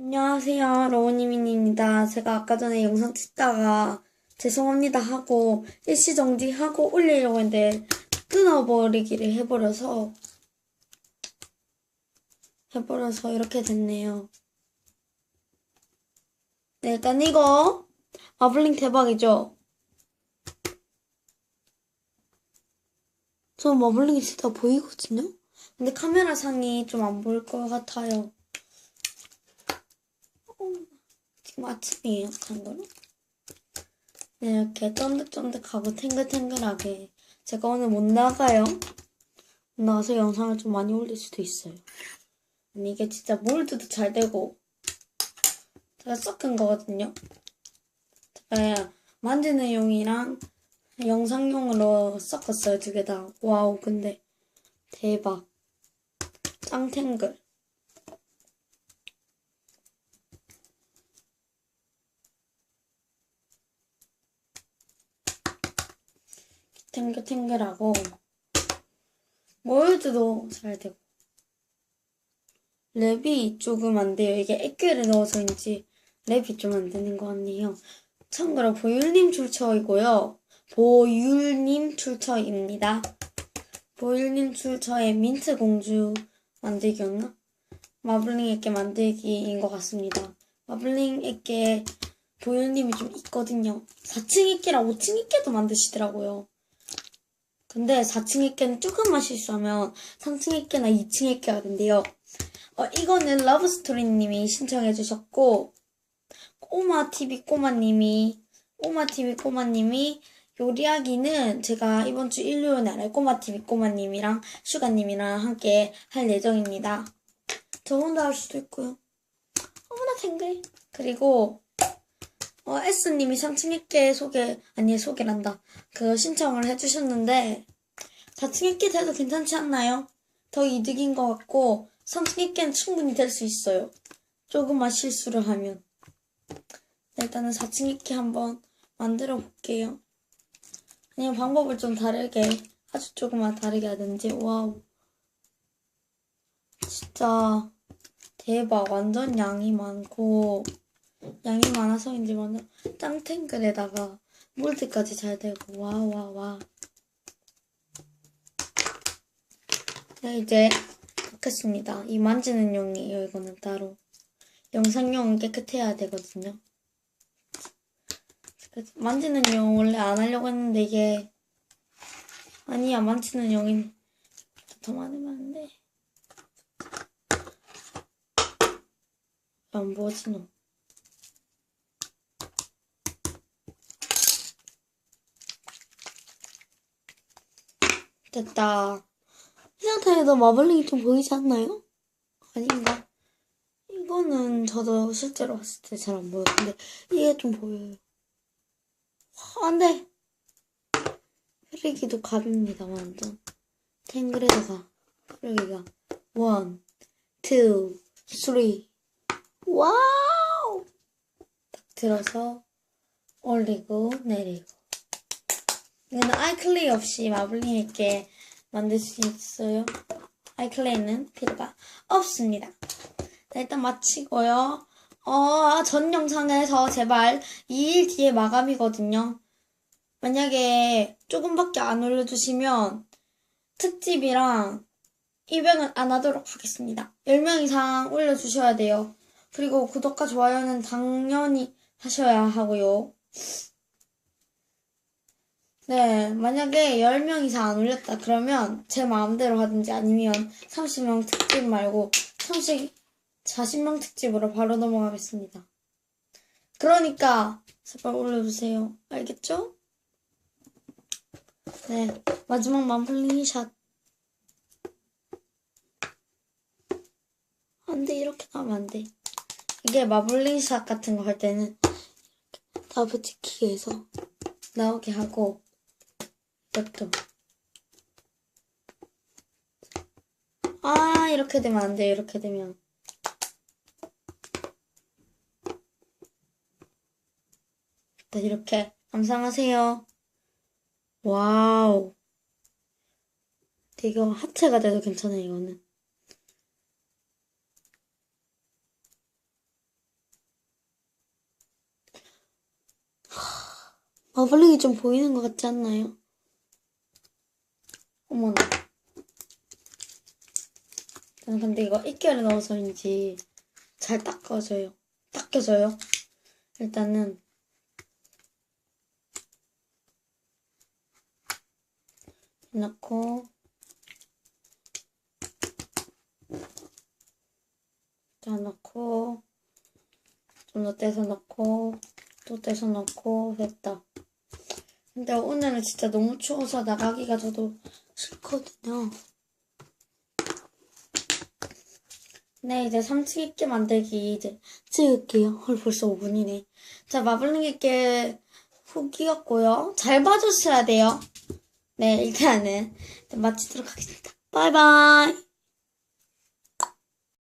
안녕하세요, 로우니민입니다. 제가 아까 전에 영상 찍다가 죄송합니다 하고 일시 정지하고 올리려고 했는데 끊어버리기를 해버려서 해버려서 이렇게 됐네요. 네, 일단 이거 마블링 대박이죠? 저 마블링이 진짜 보이거든요? 근데 카메라 상이 좀 안 보일 것 같아요. 지금 참고로. 네, 이렇게 쫀득쫀득하고 탱글탱글하게. 제가 오늘 못 나가요. 못 나가서 영상을 좀 많이 올릴 수도 있어요. 아니, 이게 진짜 몰드도 잘 되고. 제가 섞은 거거든요. 제가 만지는 용이랑 영상용으로 섞었어요, 두 개 다. 와우, 근데 대박. 짱탱글. 탱글탱글하고 몰드도 잘 되고 랩이 조금 안 돼요. 이게 액괴를 넣어서인지 랩이 좀 안 되는 것 같네요. 참고로 보율님 출처이고요. 보율님 출처입니다. 보율님 출처의 민트 공주 만들기였나? 마블링에게 만들기인 것 같습니다. 마블링에게 보율님이 좀 있거든요. 4층 있기랑 5층 있기도 만드시더라고요. 근데 4층 있기는 조금만 실수하면 3층 있기나 2층 있기가 된대요. 어, 이거는 러브스토리님이 신청해 주셨고 꼬마TV 꼬마님이 꼬마TV 꼬마님이 요리하기는 제가 이번 주 일요일 날에 꼬마TV 꼬마님이랑 슈가님이랑 함께 할 예정입니다. 저 혼자 할 수도 있고요. 어머나 탱글. 그리고 어, S님이 3층 있게 소개, 아니, 소개란다. 그 신청을 해주셨는데, 4층 있게 돼도 괜찮지 않나요? 더 이득인 것 같고, 3층 있게는 충분히 될 수 있어요. 조금만 실수를 하면. 네, 일단은 4층 있게 한번 만들어 볼게요. 그냥 방법을 좀 다르게, 아주 조금만 다르게 하든지, 와우. 진짜, 대박. 완전 양이 많고, 양이 많아서인지 먼저 짱탱글에다가 몰드까지 잘 되고 와 와 와. 네 이제 넣겠습니다. 이 만지는 용이에요. 이거는 따로 영상용은 깨끗해야 되거든요. 만지는 용 원래 안 하려고 했는데 이게 아니야 만지는 용인 더 많으면 안 돼. 안 보지 너. 됐다. 이 상태에도 마블링이 좀 보이지 않나요? 아닌가? 이거는 저도 실제로 봤을 때 잘 안. 근데 이게 좀 보여요. 아, 안 돼! 흐르기도 갑입니다, 완전. 탱글에다가 흐르기가. 원, 투, 쓰리. 와우! 딱 들어서 올리고 내리고. 이거는 아이클레이 없이 마블링 있게 만들 수 있어요. 아이클레이는 필요가 없습니다. 자, 일단 마치고요. 어, 전 영상에서 제발 2일 뒤에 마감이거든요. 만약에 조금밖에 안 올려주시면 특집이랑 입양은 안 하도록 하겠습니다. 10명 이상 올려주셔야 돼요. 그리고 구독과 좋아요는 당연히 하셔야 하고요. 네, 만약에 10명 이상 안 올렸다 그러면 제 마음대로 하든지 아니면 30명 특집 말고 30, 40명 특집으로 바로 넘어가겠습니다. 그러니까 제발 올려주세요. 알겠죠? 네, 마지막 마블링 샷. 안 돼, 이렇게 나오면 안 돼. 이게 마블링 샷 같은 거 할 때는 더블 찍히게 해서 나오게 하고 이것도. 아, 이렇게 되면 안 돼, 이렇게 되면. 일단 이렇게 감상하세요. 와우. 되게 하체가 돼도 괜찮아요, 이거는. 마블링이 좀 보이는 것 같지 않나요? 어머나. 저는 근데 이거 이끼를 넣어서인지 잘 닦아져요. 닦여져요. 일단은 넣고 자 넣고 좀 더 떼서 넣고 또 떼서 넣고 됐다. 근데 오늘은 진짜 너무 추워서 나가기가 저도 싫거든요. 네, 이제 3층 있게 만들기 이제 찍을게요. 헐, 벌써 5분이네. 자, 마블링 있게 후기였고요. 잘 봐주셔야 돼요. 네, 일단은 마치도록 하겠습니다. 바이바이.